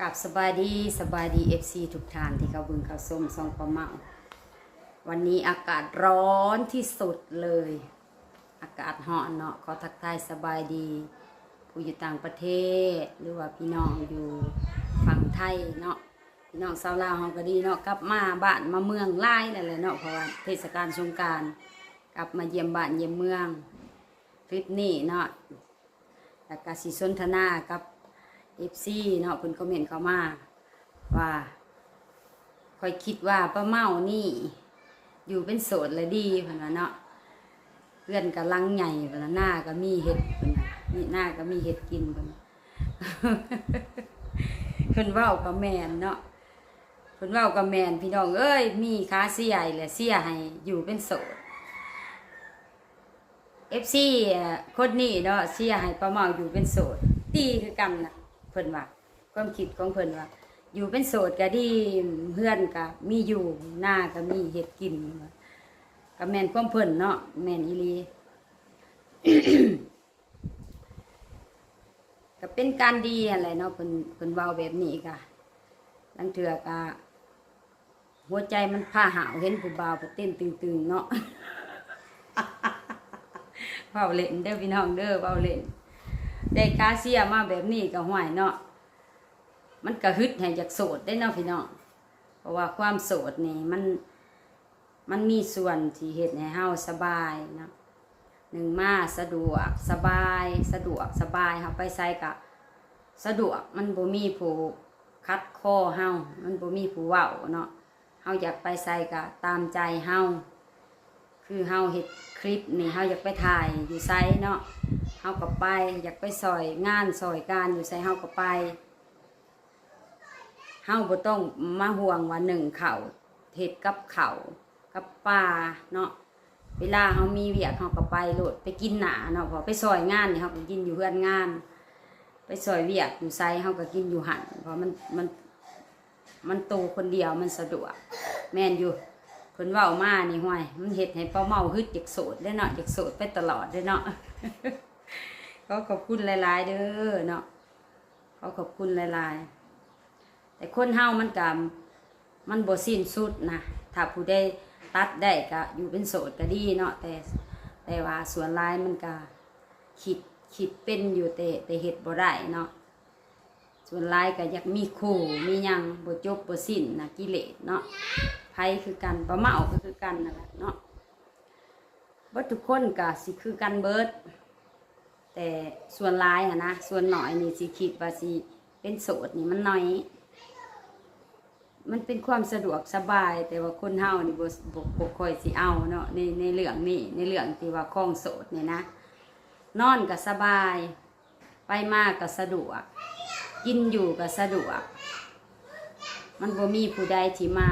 กับสบายดีสบายดีเอฟซีทุกท่านที่เขาบึงเขาส้มซองปลาเมาวันนี้อากาศร้อนที่สุดเลย อากาศเหาะเนาะขอทักทายสบายดี ผู้อยู่ต่างประเทศ หรือว่าพี่น้องอยู่ฝั่งไทยเนาะพี่น้องชาวลาวเฮาก็ดีเนาะกลับมาบ้านมาเมืองไล่นั่นแหละเนาะเพราะว่าเทศกาลสงการกลับมาเยี่ยมบ้านเยี่ยมเมืองคลิปนี้เนาะแล้วก็สิสนทนากับ เอฟซีเนาะเพิ่นคอมเมนต์เข้ามา ว่าคอยคิดว่าป้าเมานี่ อยู่เป็นโสดเลยดีเพิ่นว่าเนาะเพื่อนกำลังใหญ่เพิ่นว่าหน้าก็มีเห็ดเพิ่นว่านี่หน้าก็มีเห็ดกินเพิ่นเพิ่นเว้ากับแมนเนาะเพิ่นเว้ากับแมนพี่น้องเอ้ยมีค้าเสียแหละเสียให้อยู่เป็นโสดเอฟซีคนนี้เนาะเสียให้ป้าเมาอยู่เป็นโสดตีคือกันนะ เพิ่นว่าความคิดของเพิ่นว่า อยู่เป็นโสดก็ดีเพื่อนก็มีอยู่หน้าก็มีเฮ็ดกินก็แมนความเพิ่นเนาะแมนอีลีก็เป็นการดีอะไรเนาะเพิ่นเพิ่นเว้าแบบนี้ก็ลังเถื่อก็หัวใจมันพาหาวเห็นผู้บ่าวเต้นตึงๆเนาะเว้าเล่นเด้อพี่น้องเด้อเว้าเล่น ได้กาเซียมาแบบนี้ก็ห่วยเนาะมันก็ฮึดให้จากโสดได้เนาะพี่น้องเพราะว่าความโสดนี่มันมันมีส่วนที่เฮ็ดให้เฮาสบายเนาะหนึ่งมาสะดวกสบาย สะดวกสบายเฮาไปใส่กะสะดวกมันบ่มีผู้คัดคอเฮามันบ่มีผู้เว้าเนาะเฮาอยากไปใส่กะตามใจเฮาคือเฮาเฮ็ดคลิปนี่เฮาอยากไปถ่ายอยู่ไซเนาะ เฮาก็ไป อยากไปซอยงานซอยการอยู่ไซเฮาก็ไปเฮาบ่ต้องมาห่วงว่าหนึ่งเขาเฮ็ดกับเขากับปลาเนาะเวลาเฮามีเวียกเฮาก็ไปโลดไปกินหนาเนาะพอไปซอยงานนี่เฮาก็กินอยู่เฮือนงาน ไปซอยเวียกอยู่ไซเฮาก็กินอยู่หันเพราะมันมันมันโตคนเดียวมันสะดวก แม่นอยู่เพิ่นเว้ามานี่ห้วยมันเฮ็ดให้เป้าเมาฮึดจากโสดได้เนาะจากโสดไปตลอดได้เนาะ ก็ขอบคุณหลายๆ เด้อเนาะขอขอบคุณหลายๆ แต่คนเฮามันก็มันบ่สิ้นสุดนะถ้าผู้ใดตัดได้ก็อยู่เป็นโสดก็ดีเนาะแต่แต่ว่าส่วนลายมันก็คิดคิดเป็นอยู่แต่แต่เฮ็ดบ่ได้เนาะส่วนลายก็อยากมีคู่มียังบ่จบบ่สิ้นนะกิเลสเนาะไผคือกันปลาเมาก็คือกันนั่นแหละเนาะบ่ทุกคนก็สิคือกันเบิด แต่ส่วนลายอะนะส่วนหน่อยนี่สิคิดว่าสิเป็นโสดนี่มันน้อย มันเป็นความสะดวกสบาย แต่ว่าคนเฮานี่บ่บ่บ่ค่อยสิเอาเนาะในในเรื่องนี้ในเรื่องที่ว่าคล้องโสดนี่นะ นอนก็สบาย ไปมากก็สะดวก กินอยู่ก็สะดวก มันบ่มีผู้ใดที่มา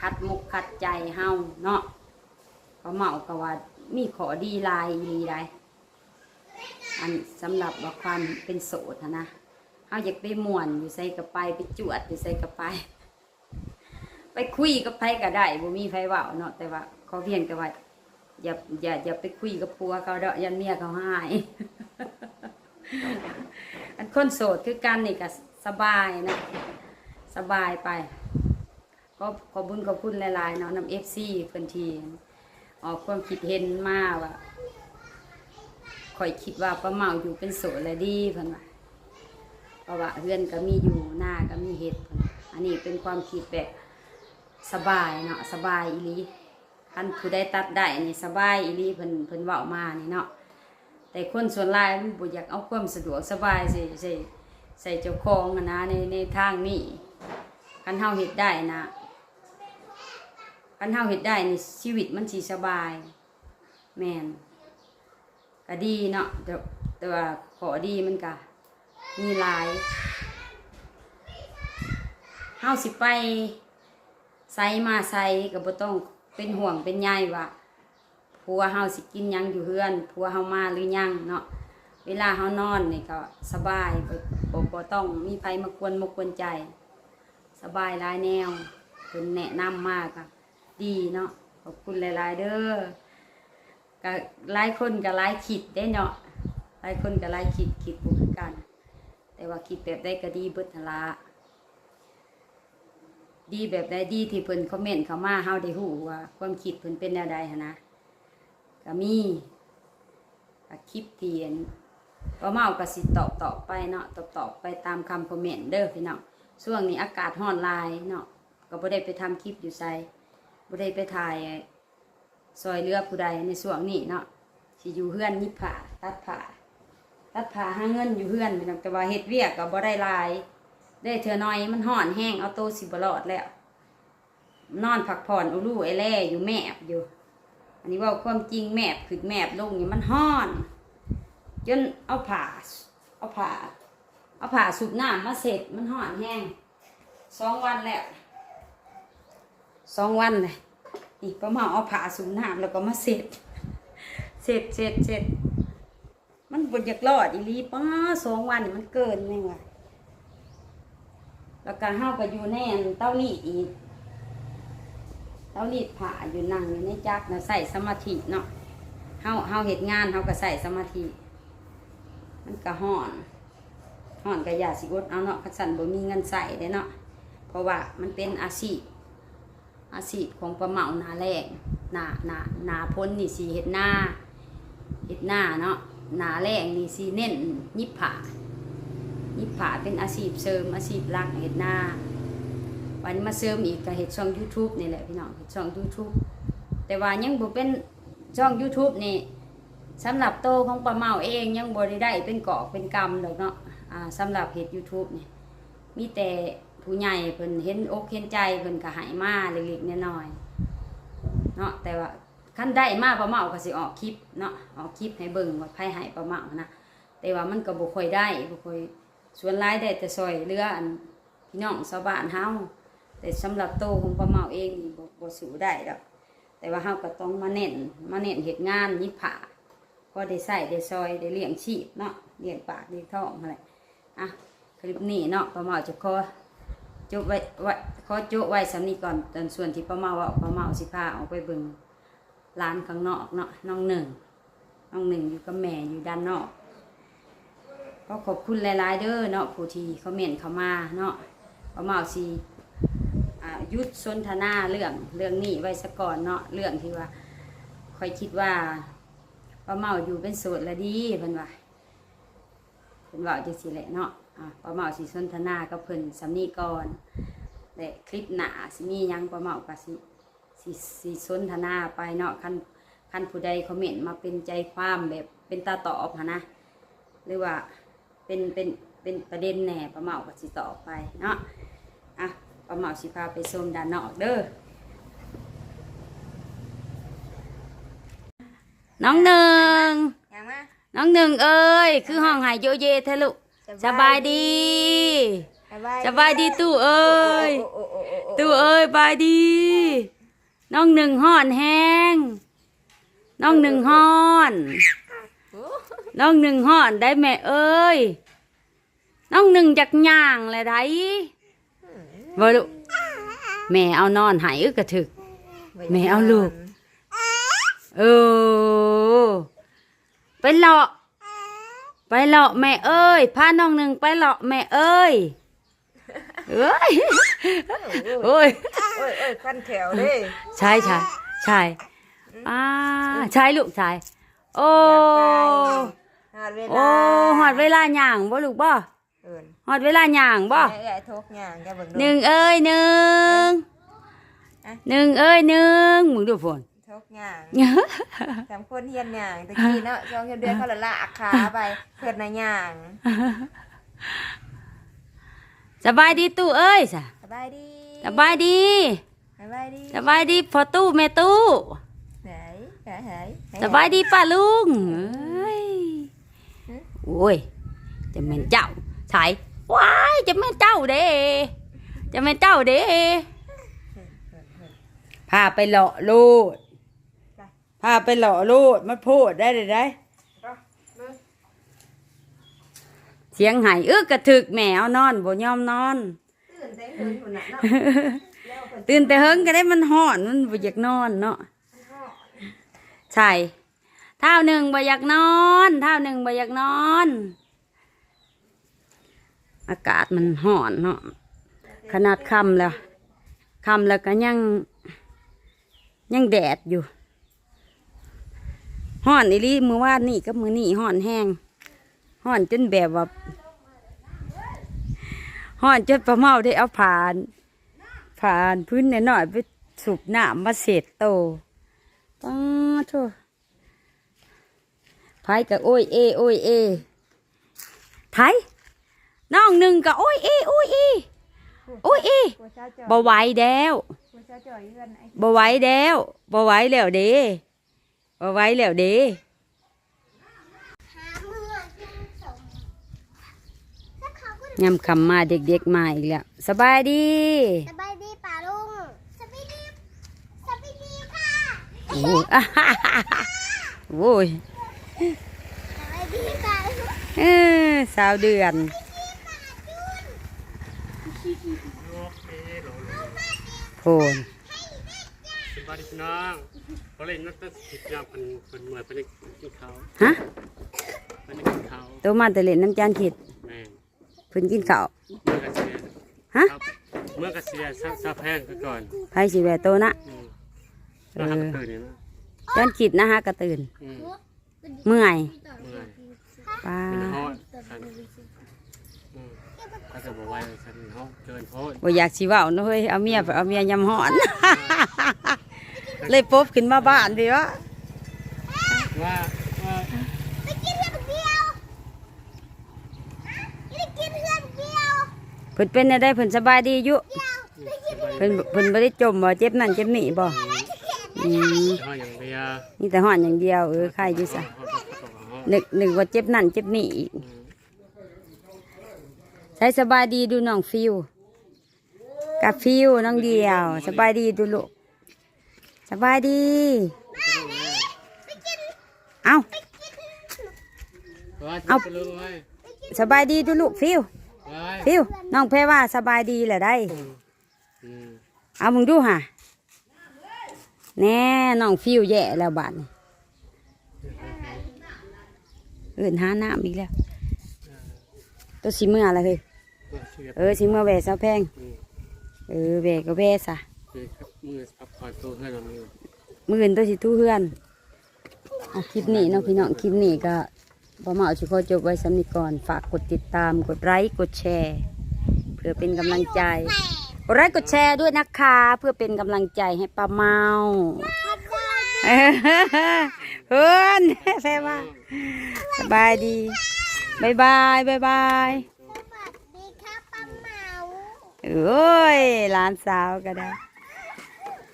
คัดมุกคัดใจเฮาเนาะก็เมาก็ว่ามีขอดีลายอีหลีได้ อันสำหรับว่าความเป็นโสดนะเฮาอยากไปม่วนอยู่ใส่กับไปไปจวดอยู่ใส่กับไปไปคุยกับไผก็ได้บ่มีไผเว้าเนาะแต่ว่าเขอเพียงแต่ว่าอย่าอย่าอย่าไปคุยกับผัวเขาเด้อยันเมียเขาหาย อันคนโสดคือกันนี่ก็สบายนะสบายไปก็ขอบุญขอบคุณหลายๆเนาะนำเอฟซีเพิ่นทีออกความคิดเห็นมากว่า คอยคิดว่าป้าเมาอยู่เป็นโสดและดีเพิ่นว่าเพราะว่าเพื่อนก็มีอยู่หน้าก็มีเฮ็ดอันนี้เป็นความคิดแบบสบายเนาะสบายอีลีคันผู้ใดตัดได้นี่สบายอีลีเพิ่นเพิ่นเว้ามานี่เนาะแต่คนส่วนหลายมันบ่อยากเอาความสะดวกสบายใส่ใส่ใส่เจ้าของนะในในทางนี้คันเฮาเฮ็ดได้นะคันเฮาเฮ็ดได้นี่ชีวิตมันสิสบาย แม่น ก็ดีเนาะแต่แต่ว่าขอดีมันก็มีหลายเฮาสิไปไสมาไสก็บ่ต้องเป็นห่วงเป็นใยว่าผัวเฮาสิกินยังอยู่เฮือนผัวเฮามาหรือยังเนาะเวลาเฮานอนนี่ก็สบายบ่บ่ต้องมีไผมากวนมากวนใจ สบายหลายแนวเพิ่นแนะนำมากอะดีเนาะขอบคุณหลาย ๆ เด้อ ก็หลายคนก็หลายคิดได้เนาะหลายคนก็หลายคิดคิดบ่คือกัน แต่ว่าคิดแบบได้ก็ดีเบิดทละดีแบบใดดีที่เพิ่นคอมเมนต์เข้ามาเฮาได้ฮู้ว่า ความคิดเพิ่นเป็นแนวใดหันนะก็มีก็คลิปเทียนก็เมาก็สิตอบตอบไปเนาะตอบตอบไปตามคำคอมเมนต์เด้อพี่น้องช่วงนี้อากาศร้อนหลายเนาะก็บ่ได้ไปทำคลิปอยู่ไสบ่ได้ไปถ่าย ซอยเรือผู้ใดในช่วงนี้เนาะสิอยู่เฮือนนิบผ้าตัดผ้าตัดผ้าหาเงินอยู่เพื่อนพี่น้องแต่ว่าเฮ็ดเวียกก็บ่ได้ลาย ได้เทื่อน้อยมันห่อนแห้งเอาโตสิบ่รอดแล้ว นอนพักผ่อนอุลู่ไอแล่อยู่แมบอยู่ อันนี้ว่าความจริงแมบขึ้นแมบลงนี่มันห่อนจนเอาผ้าเอาผ้าเอาผ้าสูบน้ำมาเสร็จมันห่อนแห้งสองวันแล้วสองวันเลย นี่ประมาเอาผ้าสูบน้ำแล้วก็มาเสร็จเสร็จเสร็จเสร็จมันบนอยากรอดอีลีป้าสองวันนี่มันเกินไม่ไหวแล้วก็เฮาก็อยู่แน่นเต้ารีดอีกเต้ารีดผ่าอยู่นั่งอยู่ในจักรนะใส่สมาธิเนาะเฮาเฮาเฮ็ดงานเฮาก็ใส่สมาธิ มันก็ห่อนห่อนก็อย่าสิอดเอาเนาะคันสันบ่มีเงินใส่เด้เนาะเพราะว่ามันเป็นอาชีพ อาชีพของปลาเหมานาแรงหนาหนาหนาพ้นนี่สีเห็ดหน้าเห็ดหน้าเนาะหนาแรงนี่สีเน้นยิบผายิบผาเป็นอาชีพเสริมอาชีพหลักเห็ดหน้าวันนี้มาเสริมอีกก็เห็ดช่อง YouTube นี่แหละพี่น้องเห็ดช่อง YouTube แต่ว่ายังบ่เป็นช่อง YouTube นี่สำหรับโตของปลาเมาเองยังบ่ได้ได้เป็นเกอกเป็นกำดอกเนาะอ่าสำหรับเห็ด YouTube นี่มีแต่ ผู้ใหญ่เพิ่นเห็นอกเห็นใจเพิ่นก็ให้มาเล็กๆน้อยๆเนาะแต่ว่าคันได้มาประเมาก็สิออกคลิปเนาะออกคลิปให้เบิ่งว่าไผให้ประเมานะแต่ว่ามันก็บ่ค่อยได้บ่ค่อยส่วนหลายได้แต่ซอยเรืออันพี่น้องชาวบ้านเฮาแต่สำหรับโตของประเมาเองนี่บ่บ่สู้ได้ดอกแต่ว่าเฮาก็ต้องมาเน้นมาเน้นเฮ็ดงานยิบผ้าพอได้ใส่ได้ซอยได้เลี้ยงชีพเนาะเลี้ยงปากเลี้ยงท้องนั่นแหละอะคลิปนี้เนาะป้าเมาจะขอ จุไว้ไว้ขอจไว้สำนีก่อนตอนส่วนที่ป้าเมาว่าป้าเมาสิพาออกไปเบิ่งร้านข้างนอกเนาะน้องหนึ่งน้องหนึ่งอยู่กับแม่อยู่ด้านนอกก็ขอบคุณหลาย ๆ เด้อเนาะผู้ที่คอมเมนเขามาเนาะป้าเมาสิอ่าหยุดสนทนาเรื่องเรื่องนี้ไว้ซะก่อนเนาะเรื่องที่ว่าค่อยคิดว่าป้าเมาอยู่เป็นโสดละดีเพิ่นว่าเพิ่นว่าจังซี่แหละเนาะ อ่าป้าเมาสิสนทนากับเพิ่นสำนีก่อนแต่คลิปหน้าสิมีหยังป้าเมาก็สิสิสิสนทนาไปเนาะคันคันผู้ใดคอมเมนต์มาเป็นใจความแบบเป็นตาตอบหั้นนะหรือว่าเป็นเป็นเป็นประเด็นแหน่ป้าเมาก็สิตอบไปเนาะอะป้าเมาสิพาไปชมด้านนอกเด้อน้องหนึ่งยังมาน้องหนึ่งเอ้ย คือห้องหายโยเยเทะลุ สบายดีสบายดีตู้เอ้ยโอ้โอ้โอ้โอ้ตู้เอ้ยบายดี น้องหนึ่งห่อนแห้งน้องหนึ่งห่อนน้องหนึ่งห่อนได้แม่เอ้ยน้องหนึ่งจักย่างเลยได้บ่ลูกแม่เอานอนหายอึกกระถึก แม่เอาลูกเออไปเลาะ ไปเลาะแม่เอ้ยพาน้องหนึ่งไปเลาะแม่เอ้ยเอ้ยโอ้ยโอ้ยโอ้ยพันแถวเลยใช่ใช่ใช่อ่าใช่ลูกใช่โอ้หาเวลาโอ้หอดเวลาย่างบ่ลูกบ่เอินหอดเวลาย่างบ่แม่เอ้ยทุกอย่างแกเบิ่งดูหนึ่งเอ้ยหนึ่งหนึ่งเอ้ยหนึ่งมึงดูฝน ทุกอย่างสามคนเฮียนอย่างตะกี้เนาะช่วงเดือนเขาละลากขาไปเพื่อนนายอย่างสบายดีตู้เอ้ยสะสบายดีสบายดีสบายดีสบายดีพอตู้แม่ตู้ไหนไหนไหนไหนสบายดีป้าลุงเอ้ยโอ้ยจะแม่นเจ้าใช่ว้ายจะแม่นเจ้าเด้จะแม่นเจ้าเด้พาไปเลาะลูด พาไปเลาะลูดมันพูดได้เลยได้เสียงไห้เออกระถึกแมวนอนบ่ยอมนอน ตื่นเต้นเหินหุ่นน่ะเนาะแล้วเพิ่นตื่นแต่เฮิงก็ได้มันห่อนมันบ่อยากนอนเนาะใช่เท่าหนึ่งบ่อยากนอนเท่าหนึ่งบ่อยากนอน อากาศมันห่อนเนาะขนาดค่ำแล้วค่ำแล้วก็ยังยังแดดอยู่ ห่อนอีลีมือวานนี่กับมือนี่ห่อนแห้งห่อนจนแบบว่าห่อนจนประเมาได้เอาผ่านผ่านพื้นหน่อยๆไปสูบน้ำมาเสร็จโตป้าโทไผกับโอ้ยเอโอ้ยเอไผน้องหนึ่งกับโอ้ยเอโอ้ยเอโอ้ยเอผัวเจ้าจอยบ่ไหวแล้วผัวเจ้าไอ้บ่ไหวแล้วบ่ไหวแล้วเด้ บ่ไหวแล้วเด้ยำคำมาเด็กๆมาอีกแล้ว สบายดี สบายดีป่าลุง สบายดี สบายดีค่ะ โอ้ยโอ้ยสบายดีป่าลุงเออสาวเดือนโพน สบายดีพี่น้องเขาเล่นนักเตะสิบยามพันพันเหมือนเป็นกินเขาฮะเป็นกินเขาตัวมาแต่เล่นน้ำจานขิดแม่งเพิ่นกินข้าวเมื่อกระเสียฮะครับเมื่อกระเสียซาซาแพงก็ก่อนไผสิแวโตนะ อืมแล้วหักตื่นเนี่ยนะจานขิดนะฮะกระตื่นอืมเมื่อยเมื่อยป้าเป็นห้อนสันอืมถ้าจะบอกว่าสันห้อนเกินโพดบ่อยากสิเว้าเนาะเฮ้ยเอาเมียไปเอาเมียยำหอน เลยปบขึ้นมาบ้านดิวะว่าว่าไปกินเพื่อนเดียวไปกินเพื่อนเดียวเพิ่นเป็นได้เพิ่นสบายดีอยู่ไปกินสบายเพิ่นเพิ่นบ่ได้จมบ่เจ็บนั่นเจ็บนี่บ่อืมห้อนอย่างเดียวนี่แต่หอนอย่างเดียวเออใครอยู่ซะห้อนก็ต้องห้อนนึกนึกว่าเจ็บนั่นเจ็บนี่อีกอืมใช้สบายดีดูน้องฟิวกับฟิวน้องเดียว สบายดีดูลูก สบายดี เอาว่าเอาจะรู้ไว้สบายดีดูลูกฟิวไว้ฟิว น้องแพรว่าสบายดีแหละได้อืมเอามึงดูห่ะแน่น้องฟิวแย่แล้วบาดนี้เอื่นหาน้ำอีกแล้ว ตัวสีเมื่ออะไรเฮ้ยว่าเสียเออสีเมื่อแหวซะแพงอืมเออแหวก็แหวซะ คือครับมือกับคอยตัวเพื่อนเรามือมื่ออื่นตัวสิทู่เฮือนอะคลิปนี้เนาะพี่น้องคลิปนี้ก็ประมาณสิขอจบไว้สำนิก่อนฝากกดติดตามกดไลค์กดแชร์ เพื่อเป็นกำลังใจกดไลค์กดแชร์ด้วยนะคะ เพื่อเป็นกำลังใจให้ป้าเมาเออเพื่อนแซ่ว่าสบายดีบายบายบายบายสวัสดีครับป้าเหมาเอ้ยหลานสาวก็ได้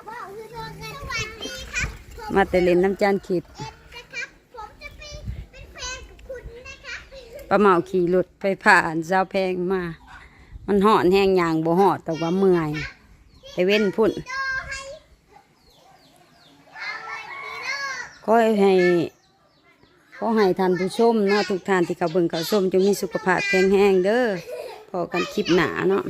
บอกคือโดนกันสวัสดีครับผ มาแต่เล่นน้ำจานขีดเอ็ดนะครับผมจะไปไปแพ้กับคุณนะคะปลาเมาขี่รถไปผ่านเจ้าแพงมา มันหอนแห้งยางบ่หอดแต่ว่าเมื่อยไปเว้นพุ่นขอให้ขอให้ท่านผู้ชมเนาะทุกท่านที่เขาเบิ่งเขาชมจงมีสุขภาพแข็งแรงเด้อพอกันคลิปหนาเนาะ